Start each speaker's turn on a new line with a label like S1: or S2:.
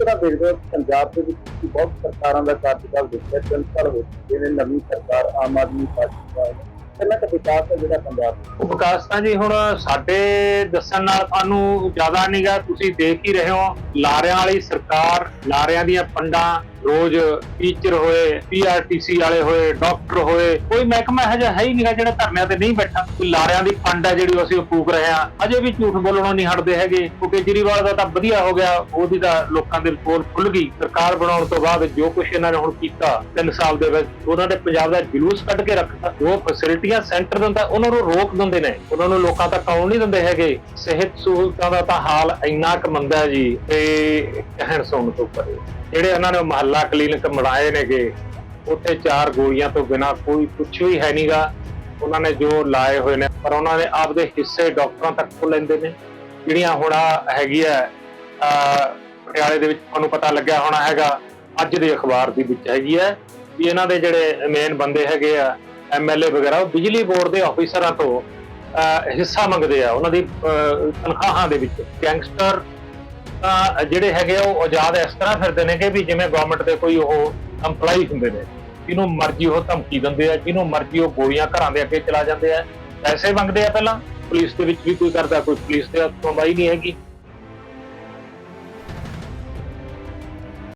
S1: ਤਰ੍ਹਾਂ ਦੇਖਦੇ ਹੋ? ਪੰਜਾਬ ਦੇ ਵਿੱਚ ਬਹੁਤ ਸਰਕਾਰਾਂ ਦਾ ਕਾਰਜਕਾਲ ਦੇਖਿਆ, ਤਿੰਨ ਸਾਲ ਹੋ ਚੁੱਕੇ ਨੇ, ਨਵੀਂ ਸਰਕਾਰ, ਆਮ ਆਦਮੀ ਪਾਰਟੀ ਦਾ। ਕਿੰਨਾ ਕੁ ਵਿਕਾਸ ਹੈ ਜਿਹੜਾ ਪੰਜਾਬ ਦਾ
S2: ਵਿਕਾਸ ਤਾਂ ਜੀ ਹੁਣ ਸਾਡੇ ਦੱਸਣ ਨਾਲ ਤੁਹਾਨੂੰ ਜ਼ਿਆਦਾ ਨਹੀਂਗਾ ਤੁਸੀਂ ਦੇਖ ਹੀ ਰਹੇ ਹੋ, ਲਾਰਿਆਂ ਵਾਲੀ ਸਰਕਾਰ, ਲਾਰਿਆਂ ਦੀਆਂ ਪੰਡਾਂ ਰੋਜ਼ ਟੀਚਰ ਹੋਏ ਪੀਆਰਟੀਸੀ ਵਾਲੇ ਹੋਏ, ਡਾਕਟਰ ਹੋਏ, ਕੋਈ ਮਹਿਕਮਾ ਇਹੋ ਜਿਹਾ ਹੈ ਹੀ ਨਹੀਂਗਾ ਜਿਹੜਾ ਧਰਨਿਆਂ ਤੇ ਨਹੀਂ ਬੈਠਾ। ਲਾਰਿਆਂ ਦੀ ਪੰਡ ਹੈ ਜਿਹੜੀ ਅਸੀਂ ਉਹ ਫੂਕ ਰਹੇ ਹਾਂ। ਅਜੇ ਵੀ ਝੂਠ ਬੋਲਣੋਂ ਨਹੀਂ ਹਟਦੇ ਹੈਗੇ। ਉਹ ਕੇਜਰੀਵਾਲ ਦਾ ਤਾਂ ਵਧੀਆ ਹੋ ਗਿਆ, ਉਹਦੀ ਤਾਂ ਲੋਕਾਂ ਦੇ ਕੋਲ ਖੁੱਲ ਗਈ। ਸਰਕਾਰ ਬਣਾਉਣ ਤੋਂ ਬਾਅਦ ਜੋ ਕੁਝ ਇਹਨਾਂ ਨੇ ਹੁਣ ਕੀਤਾ 3 ਸਾਲ ਦੇ ਵਿੱਚ, ਉਹਨਾਂ ਨੇ ਪੰਜਾਬ ਦਾ ਜਲੂਸ ਕੱਢ ਕੇ ਰੱਖਤਾ। ਉਹ ਫੈਸਿਲਿਟੀਆਂ ਸੈਂਟਰ ਦਿੰਦਾ ਉਹਨਾਂ ਨੂੰ ਰੋਕ ਦਿੰਦੇ ਨੇ, ਉਹਨਾਂ ਨੂੰ ਲੋਕਾਂ ਤੱਕ ਆਉਣ ਨਹੀਂ ਦਿੰਦੇ ਹੈਗੇ। ਸਿਹਤ ਸਹੂਲਤਾਂ ਦਾ ਤਾਂ ਹਾਲ ਇੰਨਾ ਕੁ ਮੰਦਾ ਜੀ, ਤੇ ਕਹਿਣ ਸੁਣਨ ਤੋਂ ਪਰੇ ਜਿਹੜੇ ਇਹਨਾਂ ਨੇ ਮਹੱਲਾ ਕਲੀਨਿਕ ਬਣਾਏ ਨੇਗੇ, ਉੱਥੇ ਚਾਰ ਗੋਲੀਆਂ ਤੋਂ ਬਿਨਾ ਕੋਈ ਕੁਝ ਵੀ ਹੈ ਨਹੀਂਗਾ ਉਹਨਾਂ ਨੇ ਜੋ ਲਾਏ ਹੋਏ ਨੇ, ਪਰ ਉਹਨਾਂ ਨੇ ਆਪਦੇ ਹਿੱਸੇ ਡਾਕਟਰਾਂ ਤੱਕ ਤੋਂ ਲੈਂਦੇ ਨੇ। ਜਿਹੜੀਆਂ ਹੁਣ ਹੈਗੀ ਆ ਅਹ ਪਟਿਆਲੇ ਦੇ ਵਿੱਚ ਤੁਹਾਨੂੰ ਪਤਾ ਲੱਗਿਆ ਹੋਣਾ ਹੈਗਾ, ਅੱਜ ਦੇ ਅਖਬਾਰ ਦੇ ਵਿੱਚ ਹੈਗੀ ਹੈ, ਵੀ ਇਹਨਾਂ ਦੇ ਜਿਹੜੇ ਮੇਨ ਬੰਦੇ ਹੈਗੇ ਆ ਐਮਐਲਏ ਵਗੈਰਾ, ਉਹ ਬਿਜਲੀ ਬੋਰਡ ਦੇ ਆਫੀਸਰਾਂ ਤੋਂ, ਅਹ, ਹਿੱਸਾ ਮੰਗਦੇ ਆ ਉਹਨਾਂ ਦੀ ਤਨਖਾਹਾਂ ਦੇ ਵਿੱਚ। ਗੈਂਗਸਟਰ ਤਾਂ ਜਿਹੜੇ ਹੈਗੇ ਆ, ਉਹ ਆਜ਼ਾਦ ਇਸ ਤਰ੍ਹਾਂ ਫਿਰਦੇ ਨੇ ਕਿ ਵੀ ਜਿਵੇਂ ਗਵਰਨਮੈਂਟ ਦੇ ਕੋਈ ਉਹ EMPLOYEE ਹੁੰਦੇ ਨੇ, ਜਿਹਨੂੰ ਮਰਜ਼ੀ ਉਹ ਧਮਕੀ ਦਿੰਦੇ ਆ, ਜਿਹਨੂੰ ਮਰਜ਼ੀ ਉਹ ਗੋਲੀਆਂ ਘਰਾਂ ਦੇ ਅੱਗੇ ਚਲਾ ਜਾਂਦੇ ਆ। ਪੈਸੇ ਮੰਗਦੇ ਆ ਪਹਿਲਾਂ, ਪੁਲਿਸ ਦੇ ਵਿੱਚ ਵੀ ਕੋਈ ਕਰਦਾ, ਕੋਈ ਪੁਲਿਸ ਦੇ ਹੱਥੋਂ ਬਾਈ ਨਹੀਂ ਹੈਗੀ।